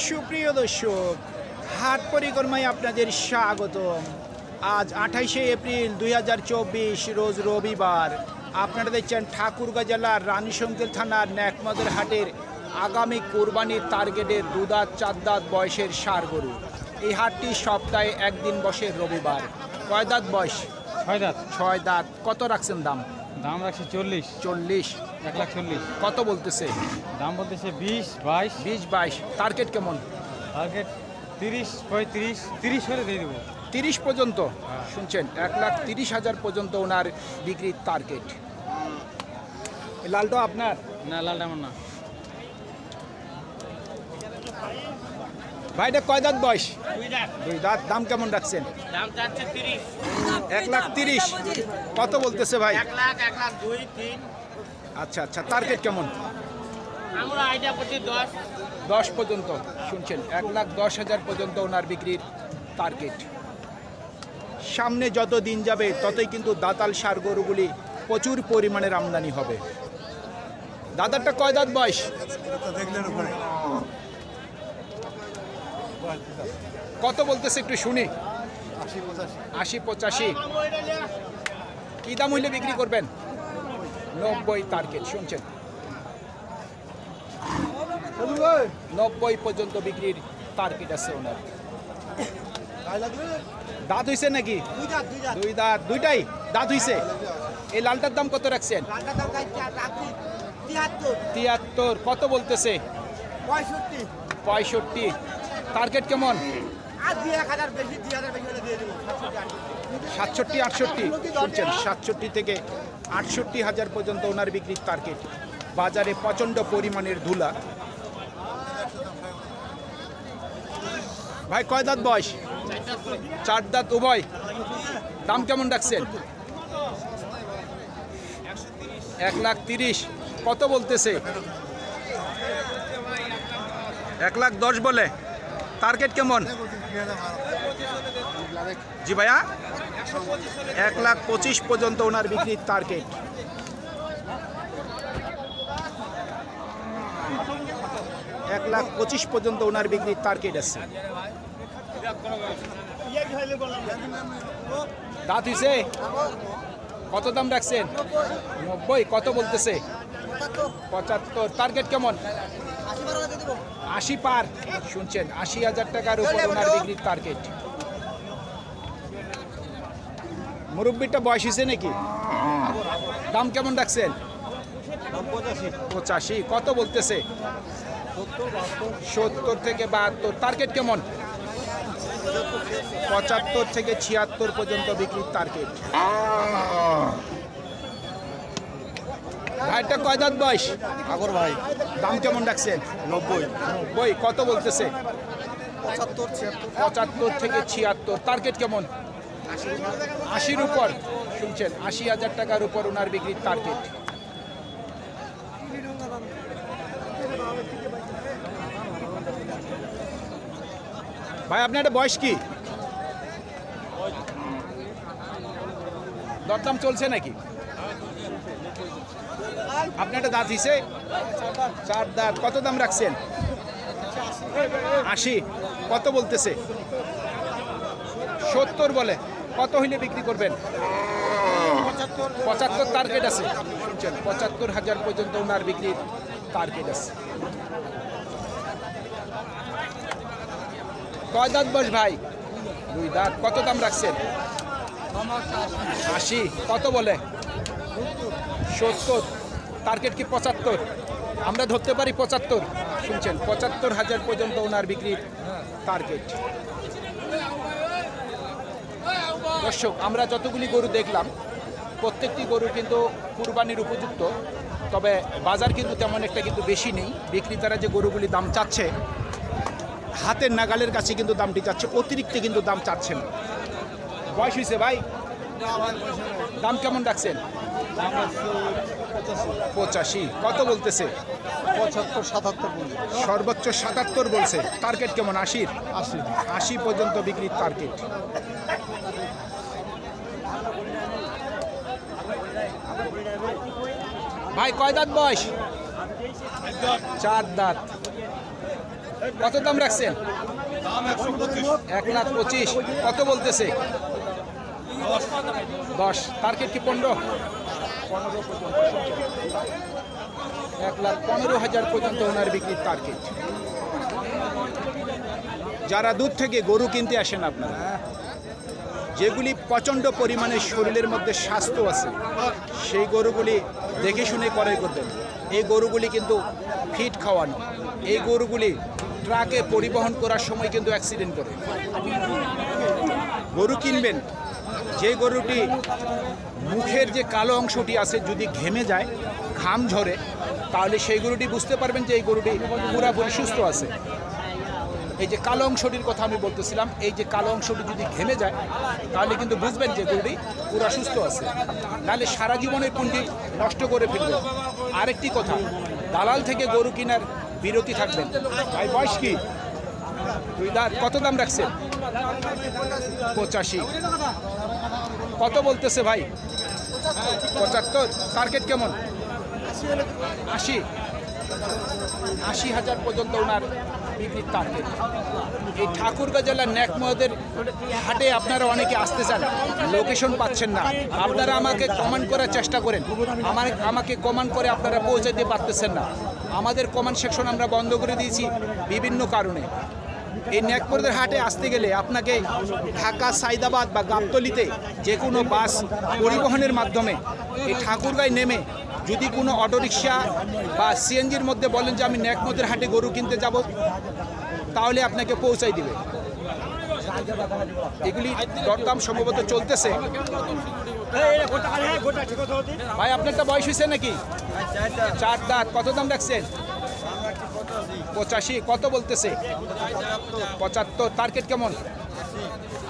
সুপ্রিয় দর্শক হাট পরিক্রমায় আপনাদের স্বাগতম। আজ আঠাইশে এপ্রিল দু হাজার চব্বিশ রোজ রবিবার। আপনারা দেখছেন ঠাকুরগাঁ জেলার রানীশঙ্কেল থানার ন্যাকমদের হাটের আগামী কোরবানির টার্গেটের দুদাঁত চার দাঁত বয়সের সার গরু। এই হাটটি সপ্তাহে একদিন বসে রবিবার। কয় দাঁত বয়স? ছয় দাঁত। ছয় দাঁত। কত রাখছেন দাম? দাম রাখছি চল্লিশ। চল্লিশ। এক লাখ চল্লিশ। কত বলতেছে? দাম বলতেছে বিশ বাইশ। বিশ বাইশ। টার্গেট কেমন? টার্গেট তিরিশ পঁয়ত্রিশ তিরিশ করে দিয়ে দেবো। তিরিশ পর্যন্ত? শুনছেন এক লাখ তিরিশ হাজার পর্যন্ত ওনার বিক্রির টার্গেট। লালটা আপনার? না লালটা আমার না। ভাইটা কয় দাঁত বয়স? দুই দাঁত। দাম কেমন রাখছেন? দাম চাচ্ছে তিরিশ। এক লাখ তিরিশ। কত বলতেছে ভাই? এক লাখ এক লাখ দুই তিন। আচ্ছা আচ্ছা টার্গেট কেমন? আমরা আইডিয়া করছি দশ। দশ পর্যন্ত শুনছেন এক লাখ দশ হাজার পর্যন্ত ওনার বিক্রির টার্গেট সামনে যত দিন যাবে ততই কিন্তু দাতাল সার গরুগুলি প্রচুর পরিমাণের আমদানি হবে। দাদারটা কয় দাঁত বয়স? কত বলতেছে একটু শুনি। আশি পঁচাশি। কি দাম হইলে বিক্রি করবেন? নব্বই টার্গেট, শুনছেন? নব্বই পর্যন্ত বিক্রির টার্গেট আছে ওনার। দাঁত হইছে নাকি? দুই দাঁত, দুইটাই? দাঁত হইছে? এই লালটার দাম কত রাখছেন? তিয়াত্তর। কত বলতেছে? পঁয়ষট্টি। পঁয়ষট্টি। টার্গেট কেমন? সাতষট্টি আটষট্টি। শুনছেন সাতষট্টি থেকে আটষট্টি হাজার পর্যন্ত ওনার বিক্রির টার্গেট বাজারে প্রচণ্ড পরিমাণের ধুলা। ভাই কয় দাঁত বয়স? চার দাঁত উভয়। দাম কেমন রাখছেন? এক লাখ তিরিশ। কত বলতেছে? এক লাখ দশ বলে। টার্গেট কেমন? জি ভাইয়া। এক লাখ পঁচিশ পর্যন্ত ওনার বিক্রির টার্গেট। এক লাখ পঁচিশ পর্যন্ত ওনার বিক্রির টার্গেট আছে। দাঁত হইছে? কত দাম রাখছেন? নব্বই, কত বলতেছে? পঁচাত্তর। টার্গেট কেমন? আশি পার। শুনছেন আশি হাজার টাকার উপর ওনার বিক্রির টার্গেট মুরব্বিটা বয়স হয়েছে নাকি? দাম কেমন রাখছেন? পঁচাশি। কত বলতেছে? সত্তর থেকে বাহাত্তর। টার্গেট কেমন? পঁচাত্তর থেকে ছিয়াত্তর পর্যন্ত বিক্রির টার্গেট ভাইটা কয় দাঁত বয়স? আগর ভাই। দাম কেমন রাখছেন নব্বই। নব্বই কত বলতেছে? পঁচাত্তর পঁচাত্তর থেকে ছিয়াত্তর। টার্গেট কেমন? আশির উপর। শুনছেন আশি হাজার টাকার উপর ওনার বিক্রির টার্গেট ভাই আপনার একটা বয়স কি? দরদাম চলছে নাকি? আপনার একটা দাঁত হিসে? চার দাঁত। কত দাম রাখছেন? আশি। কত বলতেছে? সত্তর বলে। কত হইলে বিক্রি করবেন? পঁচাত্তর টার্গেট আছে। পঁচাত্তর হাজার পর্যন্ত ওনার বিক্রির টার্গেট আছে। কয় দাঁত বস ভাই? দুই দাঁত। কত দাম রাখছেন? আশি। কত বলে? সত্তর টার্গেট কি পঁচাত্তর? আমরা ধরতে পারি পঁচাত্তর। শুনছেন, পঁচাত্তর হাজার পর্যন্ত ওনার বিক্রির টার্গেট দর্শক, আমরা যতগুলি গরু দেখলাম, প্রত্যেকটি গরু কিন্তু কুরবানির উপযুক্ত, তবে বাজার কিন্তু তেমন একটা কিন্তু বেশি নেই। বিক্রেতারা যে গরুগুলি দাম চাচ্ছে, হাতের নাগালের কাছে কিন্তু দামটি চাচ্ছে, অতিরিক্ত কিন্তু দাম চাচ্ছে না। বয়স হয়েছে ভাই? দাম কেমন রাখছেন? পঁচাশি। কত বলতেছে? পঁচাত্তর সাতাত্তর সর্বোচ্চ সাতাত্তর বলছে। টার্গেট কেমন? আশির? আশি। আশি পর্যন্ত বিক্রির টার্গেট। ভাই কয় দাঁত বয়স? চার দাঁত। কত দাম রাখছেন? এক লাখ পঁচিশ। কত বলতেছে? দশ। টার্গেট কি পনেরো? এক লাখ পনেরো হাজার পর্যন্ত ওনার বিক্রির টার্গেট যারা দূর থেকে গরু কিনতে আসেন আপনারা, যেগুলি প্রচণ্ড পরিমাণে শরীরের মধ্যে স্বাস্থ্য আছে, সেই গরুগুলি দেখে শুনে ক্রয় করবেন। এই গরুগুলি কিন্তু ফিট খাওয়ানো। এই গরুগুলি ট্রাকে পরিবহন করার সময় কিন্তু অ্যাক্সিডেন্ট করে। গরু কিনবেন যে গরুটি মুখের যে কালো অংশটি আছে যদি ঘেমে যায়, ঘাম ঝরে, তাহলে সেই গরুটি বুঝতে পারবেন যে এই গরুটি পুরাপুরি সুস্থ আছে। এই যে কালো অংশটির কথা আমি বলতেছিলাম, এই যে কালো অংশটি যদি ঘেমে যায়, তাহলে কিন্তু বুঝবেন যে গরুটি পুরা সুস্থ আছে। নাহলে সারা জীবনের পুঁজি নষ্ট করে ফেলবে। আরেকটি কথা, দালাল থেকে গরু কেনার বিরতি থাকবেন ভাই, বয়স কি? দুই কত দাম রাখছেন? পঁচাশি। কত বলতেছে ভাই? পঁচাত্তর। টার্গেট কেমন? আশি। আশি হাজার পর্যন্ত ওনার বিক্রির টার্গেট এই ঠাকুরগাঁ জেলার ন্যাকমহদের হাটে আপনারা অনেকে আসতে চান লোকেশন পাচ্ছেন না। আপনারা আমাকে কমেন্ট করার চেষ্টা করেন। আমার, আমাকে কমেন্ট করে আপনারা পৌঁছাতে পারতেছেন না। আমাদের কমেন্ট সেকশন আমরা বন্ধ করে দিয়েছি বিভিন্ন কারণে। এই ন্যাকমোরদের হাটে আসতে গেলে আপনাকে ঢাকা, সাইদাবাদ বা গাবতলিতে যে কোনো বাস পরিবহনের মাধ্যমে এই ঠাকুরগাঁয় নেমে যদি কোনো অটোরিকশা বা সিএনজির মধ্যে বলেন যে আমি ন্যাকমোদের হাটে গরু কিনতে যাব, তাহলে আপনাকে পৌঁছাই দিবে। এগুলি দরদাম সম্ভবত চলতেছে। ভাই, আপনারটা বয়স হয়েছে নাকি? চার দাঁত। কত দাম রাখছেন? পঁচাশি কত বলতেছে? পঁচাত্তর টার্গেট কেমন?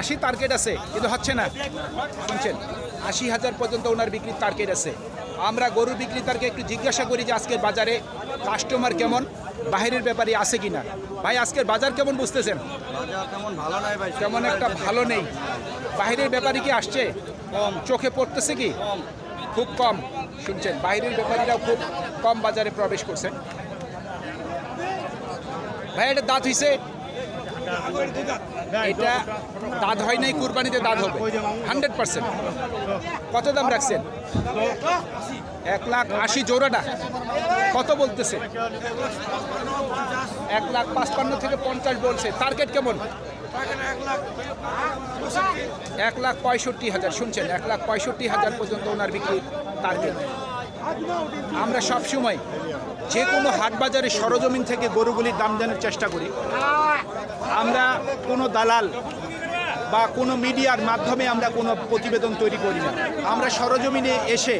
আশি টার্গেট আছে কিন্তু হচ্ছে না। শুনছেন আশি হাজার পর্যন্ত ওনার বিক্রির টার্গেট আছে। আমরা গরু বিক্রেতারকে একটু জিজ্ঞাসা করি যে আজকের বাজারে কাস্টমার কেমন? বাহিরের ব্যাপারে আছে কিনা? ভাই আজকের বাজার কেমন বুঝতেছেন? তেমন একটা ভালো নেই। বাইরের ব্যাপারী কি আসছে? কম। চোখে পড়তেছে কি? খুব কম। শুনছেন বাইরের ব্যাপারীরাও খুব কম বাজারে প্রবেশ করছে। ভাই, এটা দাঁত হইছে? এটা দাঁত হয় নাই, কুরবানিতে দাঁত হবে। Hundred percent. কত দাম রাখছেন? এক লাখ আশি জোড়াটা। কত বলতেছে? এক লাখ পাঁচপান্ন থেকে পঞ্চাশ বলছে। টার্গেট কেমন? এক লাখ পঁয়ষট্টি হাজার। শুনছেন, এক লাখ পঁয়ষট্টি হাজার পর্যন্ত ওনার বিক্রি টার্গেট। আমরা সব সময় যে কোনো হাট বাজারে সরজমিন থেকে গরুগুলির দাম জানার চেষ্টা করি। আমরা কোনো দালাল বা কোনো মিডিয়ার মাধ্যমে আমরা কোনো প্রতিবেদন তৈরি করি না। আমরা সরজমিনে এসে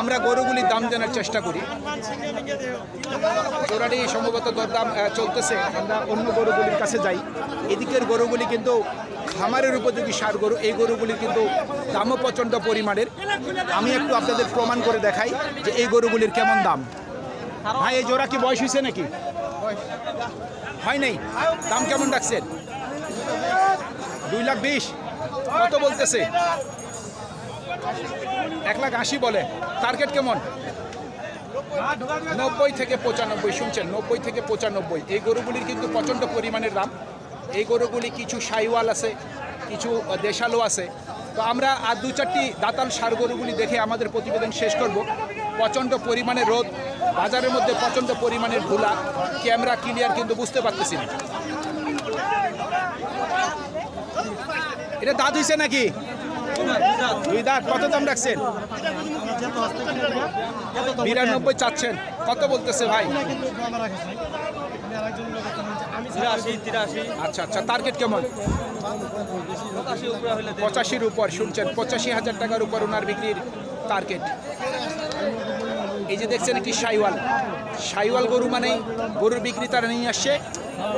আমরা গরুগুলির দাম জানার চেষ্টা করি। জোড়াটি সম্ভবত দরদাম চলতেছে। আমরা অন্য গরুগুলির কাছে যাই। এদিকের গরুগুলি কিন্তু খামারের উপযোগী সার গরু। এই গরুগুলি কিন্তু দামও প্রচণ্ড পরিমাণের। আমি একটু আপনাদের প্রমাণ করে দেখাই যে এই গরুগুলির কেমন দাম। ভাই, এই জোড়া কি বয়স হয়েছে নাকি? হয় নাই? দাম কেমন রাখছেন? দুই লাখ বিশ। কত বলতেছে? এক লাখ আশি বলে। টার্গেট কেমন? নব্বই থেকে পঁচানব্বই, শুনছেন? নব্বই থেকে পঁচানব্বই। এই গরুগুলির কিন্তু প্রচণ্ড পরিমাণের দাম। এই গরুগুলি কিছু সাইওয়াল আছে, কিছু দেশালো আছে। তো আমরা আর দু চারটি দাতাল সার গরুগুলি দেখে আমাদের প্রতিবেদন শেষ করব। প্রচণ্ড পরিমাণে রোদ, বাজারের মধ্যে প্রচণ্ড পরিমাণের ধুলা, ক্যামেরা ক্লিয়ার কিন্তু বুঝতে পারতেছি না। এটা দাঁত হয়েছে নাকি? দুই দাঁত কত দাম রাখছেন? বিরানব্বই চাচ্ছেন। কত বলতেছে ভাই? আচ্ছা আচ্ছা টার্গেট কেমন? পঁচাশির উপর শুনছেন পঁচাশি হাজার টাকার উপর ওনার বিক্রির টার্গেট এই যে দেখছেন একটি সাইওয়াল। সাইওয়াল গরু মানে গরুর বিক্রি তারা নিয়ে আসছে।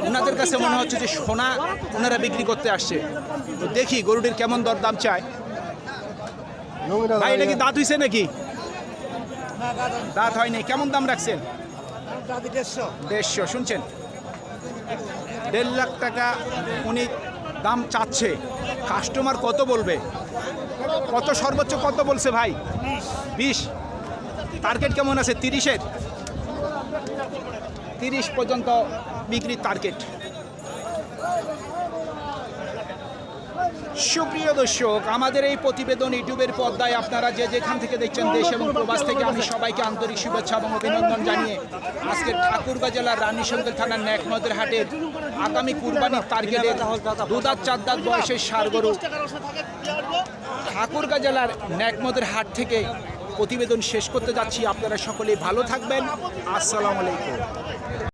ওনাদের কাছে মনে হচ্ছে যে সোনা ওনারা বিক্রি করতে আসছে। তো দেখি গরুটির কেমন দর দাম চায়। ভাই এটা কি দাঁত হইছে নাকি? দাঁত হয়নি। কেমন দাম রাখছেন? দেড়শো শুনছেন? দেড় লাখ টাকা উনি দাম চাচ্ছে। কাস্টমার কত বলবে? কত সর্বোচ্চ কত বলছে ভাই? বিশ। টার্গেট কেমন আছে? তিরিশের? তিরিশ পর্যন্ত বিক্রির টার্গেট। সুপ্রিয় দর্শক, আমাদের এই প্রতিবেদন ইউটিউবের পর্দায় আপনারা যে যেখান থেকে দেখছেন দেশ এবং প্রবাস থেকে আমি সবাইকে আন্তরিক শুভেচ্ছা এবং অভিনন্দন জানিয়ে আজকে ঠাকুরগাঁ জেলার রানীশঙ্কর থানার ন্যাকনদের হাটের আগামী কুরবানির টার্গেটের দুদাত চারদাত বয়সের সার গরু ঠাকুরগাঁ জেলার ন্যাকমদের হাট থেকে প্রতিবেদন শেষ করতে যাচ্ছি। আপনারা সকলেই ভালো থাকবেন। আসসালামু আলাইকুম।